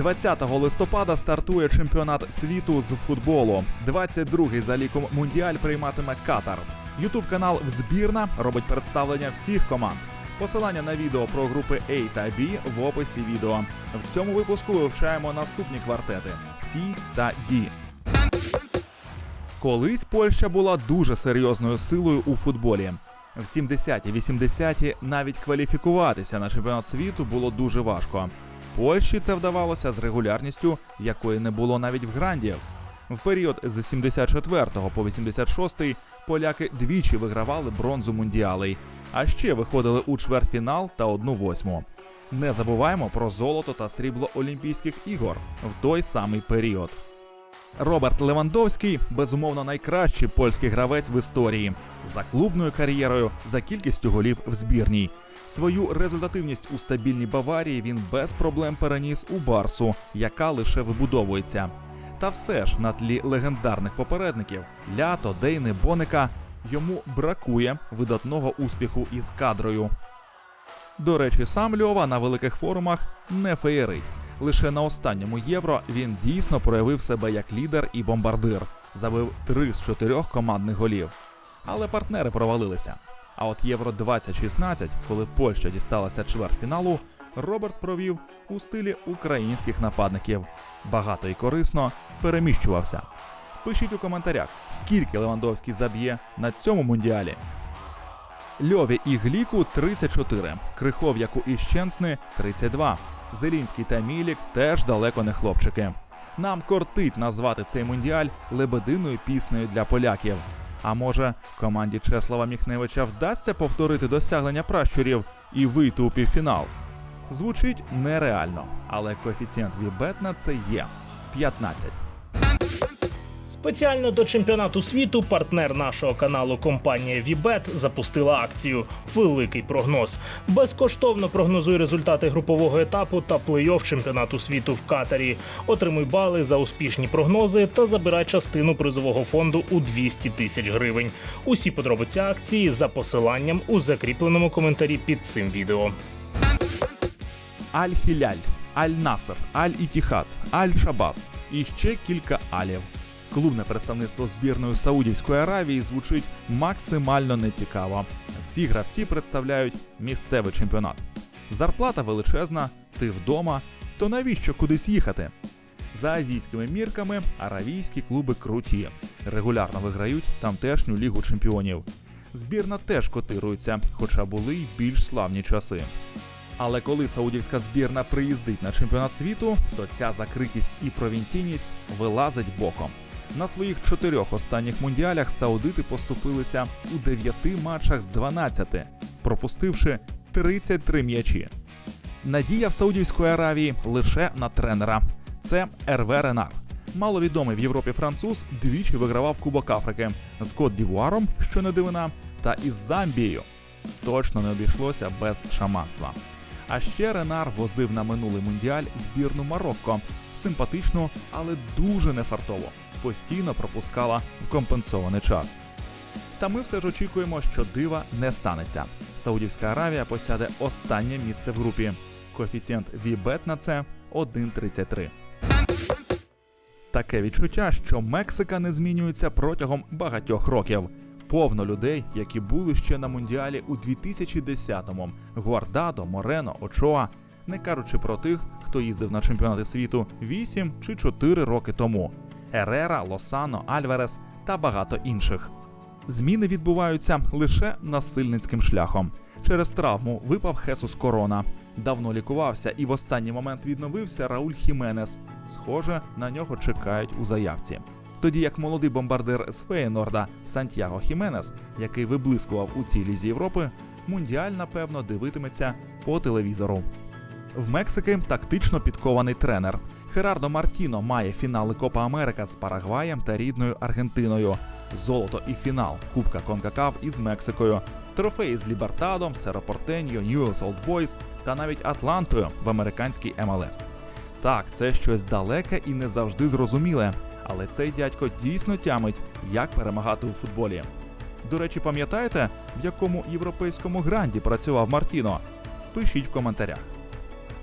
20 листопада стартує чемпіонат світу з футболу. 22-й за ліком мундіаль прийматиме Катар. Ютуб канал Взбірна робить представлення всіх команд. Посилання на відео про групи A та B в описі відео. В цьому випуску вивчаємо наступні квартети C та D. Колись Польща була дуже серйозною силою у футболі. В 70-ті, 80-ті навіть кваліфікуватися на чемпіонат світу було дуже важко. Польщі це вдавалося з регулярністю, якої не було навіть в грандів. В період з 74 по 86 поляки двічі вигравали бронзу мундіалей, а ще виходили у чвертьфінал та одну восьму. Не забуваємо про золото та срібло Олімпійських ігор в той самий період. Роберт Левандовський безумовно найкращий польський гравець в історії за клубною кар'єрою, за кількістю голів в збірній. Свою результативність у стабільній Баварії він без проблем переніс у Барсу, яка лише вибудовується. Та все ж на тлі легендарних попередників Лято, Дейни, Боника йому бракує видатного успіху із кадрою. До речі, сам Льова на великих форумах не феєрить. Лише на останньому євро він дійсно проявив себе як лідер і бомбардир, забив три з чотирьох командних голів. Але партнери провалилися. А от Євро 2016, коли Польща дісталася чвертьфіналу, Роберт провів у стилі українських нападників. Багато і корисно переміщувався. Пишіть у коментарях, скільки Левандовський заб'є на цьому мундіалі. Льові і Гліку 34, Крихов'яку і Щенсни 32. Зелінський та Мілік теж далеко не хлопчики. Нам кортить назвати цей мундіаль лебединою піснею для поляків. А може, команді Чеслава Міхневича вдасться повторити досягнення пращурів і вийти у півфінал? Звучить нереально, але коефіцієнт Вібет на це є 15. Спеціально до чемпіонату світу партнер нашого каналу компанія Вібет запустила акцію Великий прогноз. Безкоштовно прогнозуй результати групового етапу та плей-офф чемпіонату світу в Катарі. Отримуй бали за успішні прогнози та забирай частину призового фонду у 200 тисяч гривень. Усі подробиці акції за посиланням у закріпленому коментарі під цим відео. Аль-Хіляль, Аль-Насер, Аль-Ітіхад, Аль-Шабаб і ще кілька алів. Клубне представництво збірної Саудівської Аравії звучить максимально нецікаво. Всі гравці представляють місцевий чемпіонат. Зарплата величезна, ти вдома. То навіщо кудись їхати? За азійськими мірками аравійські клуби круті, регулярно виграють тамтешню лігу чемпіонів. Збірна теж котирується, хоча були й більш славні часи. Але коли саудівська збірна приїздить на чемпіонат світу, то ця закритість і провінційність вилазить боком. На своїх чотирьох останніх мундіалях саудити поступилися у дев'яти матчах з 12, пропустивши 33 м'ячі. Надія в Саудівської Аравії лише на тренера. Це Ерве Ренар. Маловідомий в Європі француз двічі вигравав Кубок Африки з Кот Дівуаром, що не дивина, та із Замбією. Точно не обійшлося без шаманства. А ще Ренар возив на минулий мундіаль збірну Марокко. Симпатичну, але дуже нефартово. Постійно пропускала в компенсований час. Та ми все ж очікуємо, що дива не станеться. Саудівська Аравія посяде останнє місце в групі. Коефіцієнт Вібет на це 1,33. Таке відчуття, що Мексика не змінюється протягом багатьох років. Повно людей, які були ще на мундіалі у 2010-му. Гуардадо, Морено, Очоа, не кажучи про тих, хто їздив на чемпіонати світу 8 чи 4 роки тому. Ерера, Лосано, Альварес та багато інших. Зміни відбуваються лише насильницьким шляхом. Через травму випав Хесус Корона. Давно лікувався і в останній момент відновився Рауль Хіменес. Схоже, на нього чекають у заявці. Тоді як молодий бомбардир з Феєнорда Сантьяго Хіменес, який виблискував у цій лізі Європи, мундіаль, напевно, дивитиметься по телевізору. В Мексики тактично підкований тренер. Херардо Мартіно має фінали Копа Америка з Парагваєм та рідною Аргентиною, золото і фінал Кубка Конкакав із Мексикою, трофеї з Лібертадом, Серопортеньо, Ньюелс Олд та навіть Атлантою в американській МЛС. Так, це щось далеке і не завжди зрозуміле, але цей дядько дійсно тямить, як перемагати у футболі. До речі, пам'ятаєте, в якому європейському гранді працював Мартіно? Пишіть в коментарях.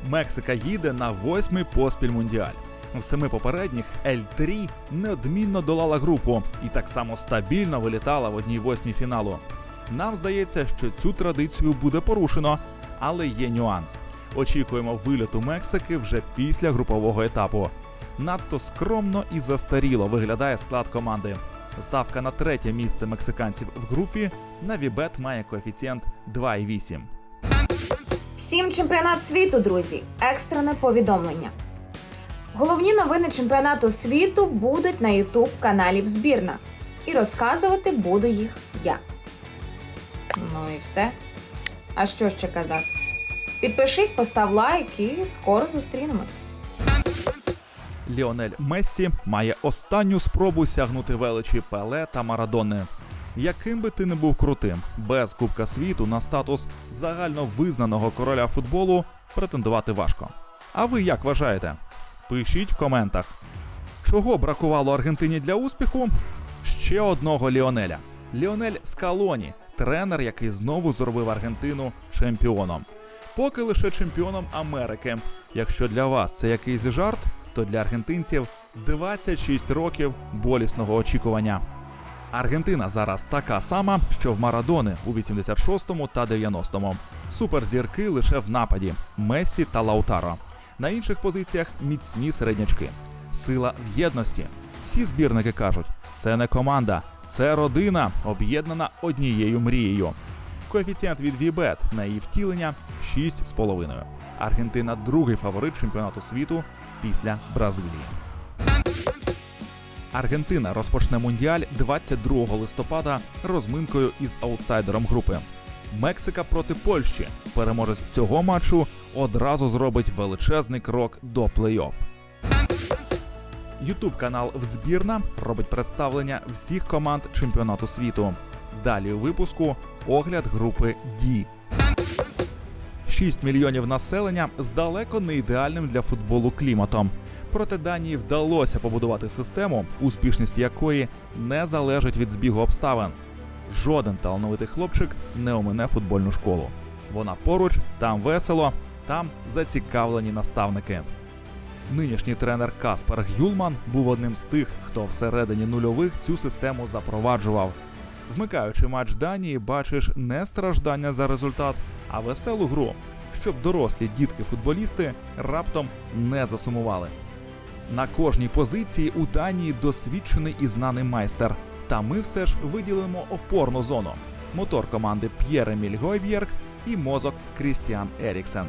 Мексика їде на восьмий поспіль мундіаль. В семи попередніх L3 неодмінно долала групу і так само стабільно вилітала в одній восьмій фіналу. Нам здається, що цю традицію буде порушено, але є нюанс. Очікуємо вильоту Мексики вже після групового етапу. Надто скромно і застаріло виглядає склад команди. Ставка на третє місце мексиканців в групі на Вібет має коефіцієнт 2,8. Всім чемпіонат світу, друзі! Екстрене повідомлення. Головні новини чемпіонату світу будуть на Ютуб каналі Збірна. І розказувати буду їх я. Ну і все. А що ще казати? Підпишись, постав лайк і скоро зустрінемось. Ліонель Мессі має останню спробу сягнути величі Пеле та Марадони. Яким би ти не був крутим, без Кубка світу на статус загально визнаного короля футболу претендувати важко. А ви як вважаєте? Пишіть в коментах. Чого бракувало Аргентині для успіху? Ще одного Ліонеля. Ліонель Скалоні, тренер, який знову зробив Аргентину чемпіоном. Поки лише чемпіоном Америки. Якщо для вас це якийсь жарт, то для аргентинців 26 років болісного очікування. Аргентина зараз така сама, що в Марадони у 86-му та 90-му. Суперзірки лише в нападі Мессі та Лаутаро. На інших позиціях міцні середнячки. Сила в єдності. Всі збірники кажуть, це не команда, це родина, об'єднана однією мрією. Коефіцієнт від Вібет на її втілення 6,5. Аргентина другий фаворит чемпіонату світу після Бразилії. Аргентина розпочне мундіаль 22 листопада розминкою із аутсайдером групи. Мексика проти Польщі. Переможець цього матчу одразу зробить величезний крок до плей-офф. Ютуб канал Взбірна робить представлення всіх команд чемпіонату світу. Далі у випуску огляд групи D. 6 мільйонів населення з далеко не ідеальним для футболу кліматом. Проте Данії вдалося побудувати систему, успішність якої не залежить від збігу обставин. Жоден талановитий хлопчик не омине футбольну школу. Вона поруч, там весело, там зацікавлені наставники. Нинішній тренер Каспер Гюлман був одним з тих, хто всередині нульових цю систему запроваджував. Вмикаючи матч Данії, бачиш не страждання за результат, а веселу гру, щоб дорослі дітки-футболісти раптом не засумували. На кожній позиції у Данії досвідчений і знаний майстер. Та ми все ж виділимо опорну зону: мотор команди П'єр Еміль Гойб'єрк і мозок Крістіан Еріксен.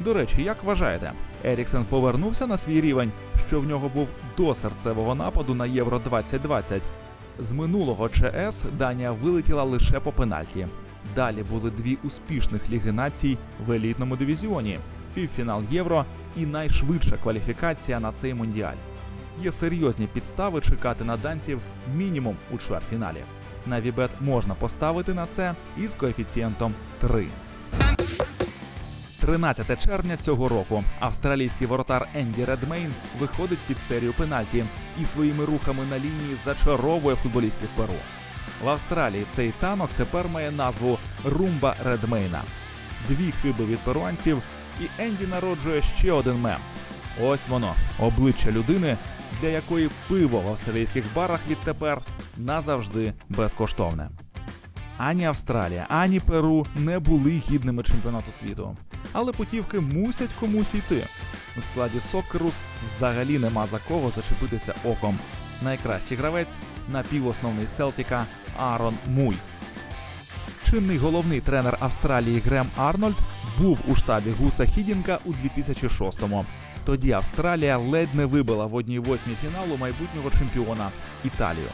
До речі, як вважаєте, Еріксен повернувся на свій рівень, що в нього був до серцевого нападу на Євро 2020? З минулого ЧС Данія вилетіла лише по пенальті. Далі були дві успішних ліги націй в елітному дивізіоні, півфінал Євро і найшвидша кваліфікація на цей мундіаль. Є серйозні підстави чекати на данців мінімум у чвертьфіналі. На Вібет можна поставити на це із коефіцієнтом 3. 13 червня цього року австралійський воротар Енді Редмейн виходить під серію пенальті і своїми рухами на лінії зачаровує футболістів Перу. В Австралії цей танок тепер має назву Румба Редмейна. Дві хиби від перуанців, і Енді народжує ще один мем. Ось воно, обличчя людини, для якої пиво в австралійських барах відтепер назавжди безкоштовне. Ані Австралія, ані Перу не були гідними чемпіонату світу. Але путівки мусять комусь йти. В складі Соккерус взагалі нема за кого зачепитися оком. Найкращий гравець напівосновний Селтіка Аарон Муй. Чинний головний тренер Австралії Грем Арнольд був у штабі Гуса Хідінка у 2006-му. Тоді Австралія ледь не вибила в одній восьмій фіналу майбутнього чемпіона Італію.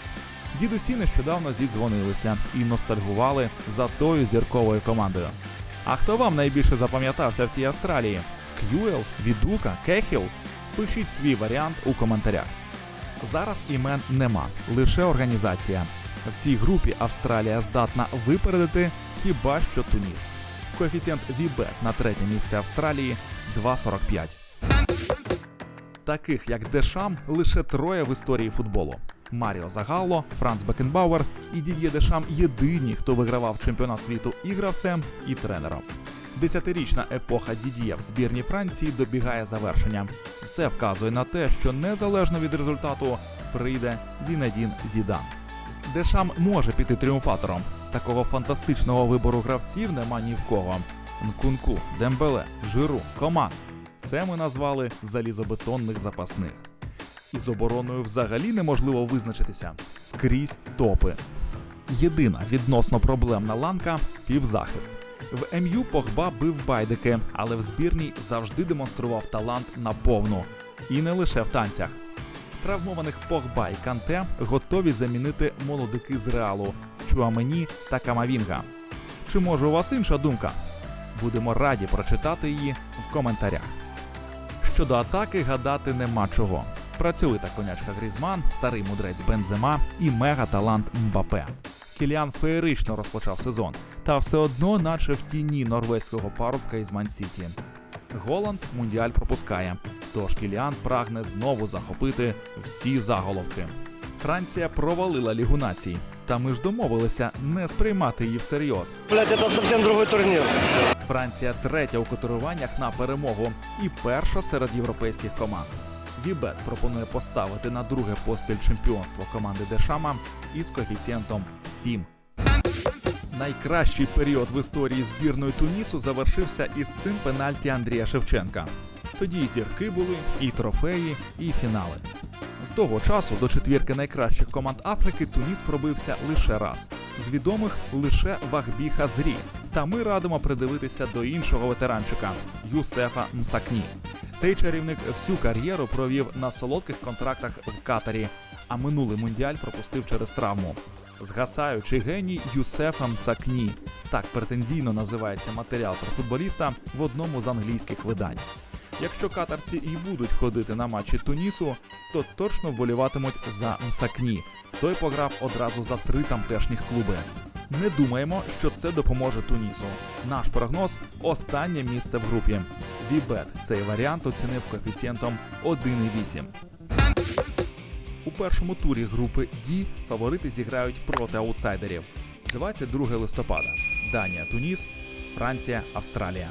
Дідусі нещодавно зідзвонилися і ностальгували за тою зірковою командою. А хто вам найбільше запам'ятався в тій Австралії? К'юел, Відука, Кехіл? Пишіть свій варіант у коментарях. Зараз імен нема, лише організація. В цій групі Австралія здатна випередити хіба що Туніс. Коефіцієнт Вібет на третє місце Австралії 2,45. Таких як Дешам лише троє в історії футболу. Маріо Загалло, Франц Бекенбауер і Дід'є Дешам єдині, хто вигравав чемпіонат світу і гравцем, і тренером. Десятирічна епоха Дідія в збірній Франції добігає завершення. Все вказує на те, що незалежно від результату прийде Зінедін Зідан. Дешам може піти тріумфатором. Такого фантастичного вибору гравців нема ні в кого. Нкунку, Дембеле, Жиру, Коман. Це ми назвали залізобетонних запасних. Із обороною взагалі неможливо визначитися. Скрізь топи. Єдина відносно проблемна ланка півзахист. В МЮ Погба бив байдики, але в збірній завжди демонстрував талант на повну. І не лише в танцях. Травмованих Погба і Канте готові замінити молодики з реалу Чуамені та Камавінга. Чи може у вас інша думка? Будемо раді прочитати її в коментарях. Щодо атаки гадати нема чого. Працьовита конячка Грізман, старий мудрець Бензема і мега-талант Мбапе. Кіліан феєрично розпочав сезон, та все одно, наче в тіні норвезького парубка із Ман-Сіті. Голланд мундіаль пропускає, тож Кіліан прагне знову захопити всі заголовки. Франція провалила Лігу націй, та ми ж домовилися не сприймати її всерйоз. Блять, это совсем другой турнир. Франція третя у котируваннях на перемогу і перша серед європейських команд. Вібет пропонує поставити на друге поспіль чемпіонство команди Дешама із коефіцієнтом 7. Найкращий період в історії збірної Тунісу завершився із цим пенальті Андрія Шевченка. Тоді і зірки були, і трофеї, і фінали. З того часу до четвірки найкращих команд Африки Туніс пробився лише раз. З відомих лише Вахбі Хазрі. Та ми радимо придивитися до іншого ветеранчика Юсефа Мсакні. Цей чарівник всю кар'єру провів на солодких контрактах в Катарі, а минулий мундіаль пропустив через травму. Згасаючий геній Юсефа Мсакні. Так претензійно називається матеріал про футболіста в одному з англійських видань. Якщо катарці і будуть ходити на матчі Тунісу, то точно вболіватимуть за Мсакні. Той пограв одразу за три тамтешніх клуби. Не думаємо, що це допоможе Тунісу. Наш прогноз останнє місце в групі. Вібет цей варіант оцінив коефіцієнтом 1,8. У першому турі групи D фаворити зіграють проти аутсайдерів. 22 листопада. Данія, Туніс, Франція, Австралія.